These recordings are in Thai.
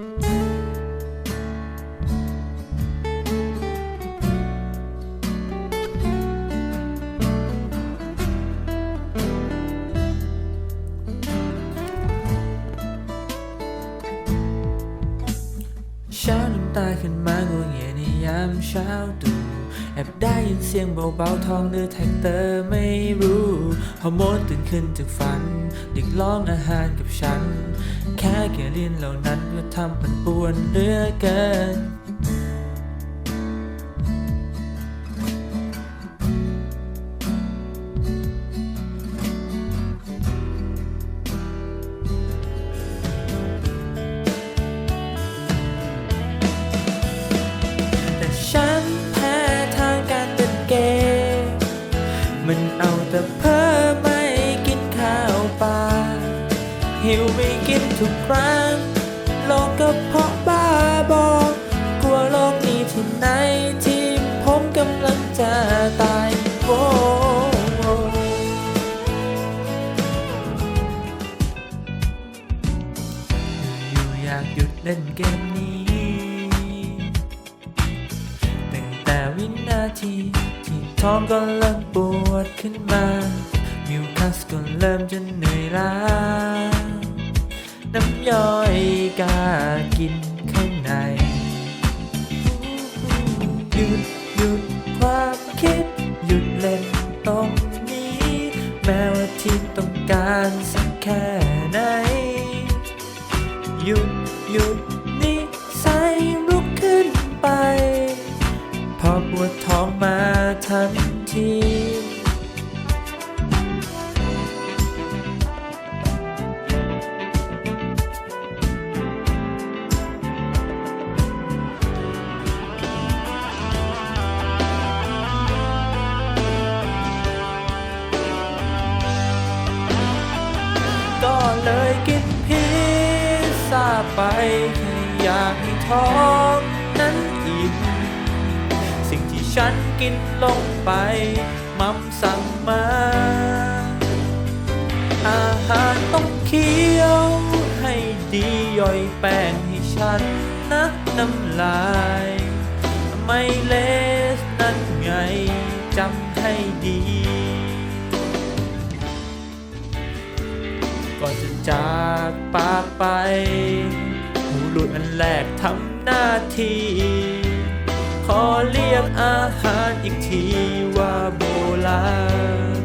เช้าน้ำตาขึ้นมางัวเงียในยามเช้าตรู่แอ บได้ยินเสียงเบาๆทองเรือแท็กเตอร์ไม่รู้ฮอร์โมนตื่นขึ้นจากฝันเด็กร้องอาหารกับฉัน แค่แค่เรียนเหล่านั้นก็ทำมันป่วนเรือเกิน มันเอาแต่เพ้อไม่กินข้าวปลาหิวไม่กินทุกครั้งโลกก็เพาะบ้าบอกกลัวโลกนี้ที่ไหนที่ผมกำลังจะตายโว้อยู่อยากหยุดเล่นเกมนี้ ตั้งแต่วินาที ท้องก็เริ่มปวดขึ้นมา มิวคัสก็เริ่มจะเหนื่อยล้า น้ำย่อยกากินข้างใน หยุดหยุดความคิด หยุดเล่นตรงนี้ แม้ว่าที่ต้องการสักแค่ไหน หยุดหยุด ทันทีก็เลยกินพิซซ่าไปอยากให้ท้อ ฉันกินลงไปมัมสั่งมา อาหารต้องเคี้ยว ให้ดีย่อยแป้งให้ฉันนะน้ำลาย ไม่เลสนั่นไงจำให้ดีก่อนจะจากปากไป หูหลุดอันแรกทำหน้าที่ อเรียกอาหารอีกทีว่าโบราณ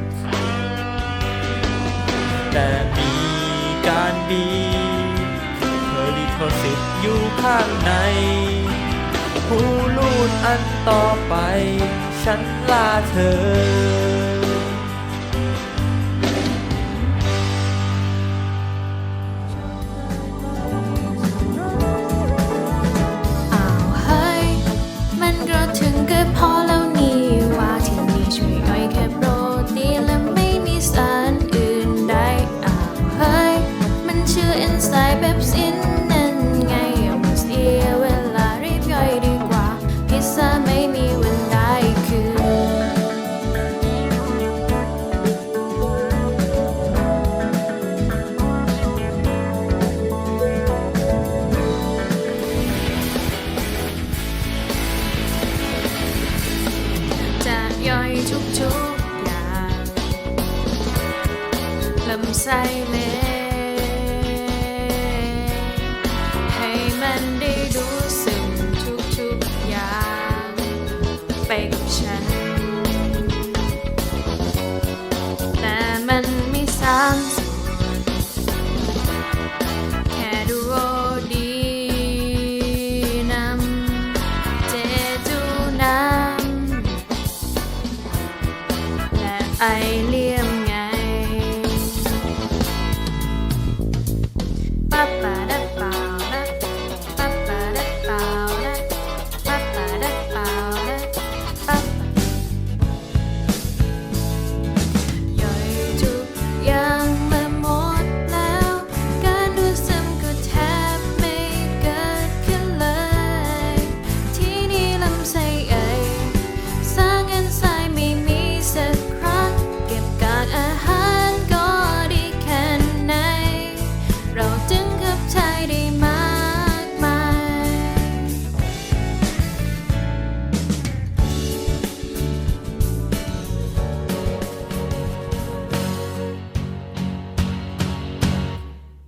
แต่มีการบีเคยดีโทสิตอยู่ข้างในผู้ลูดอันต่อไป ฉันลาเธอ ลำ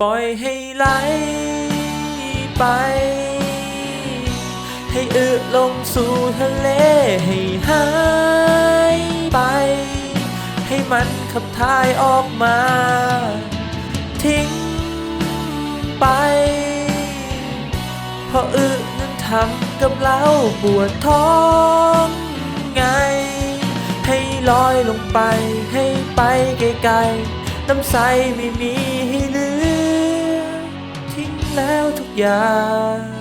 ปล่อยให้ไหลไป ให้อึลงสู่ทะเลให้หายไป ให้มันขับถ่ายออกมา ทิ้งไป เพราะอึนั้นทำกับเราปวดท้องไง ให้ลอยลงไปให้ไปไกลๆน้ำใสไม่มี อย่าง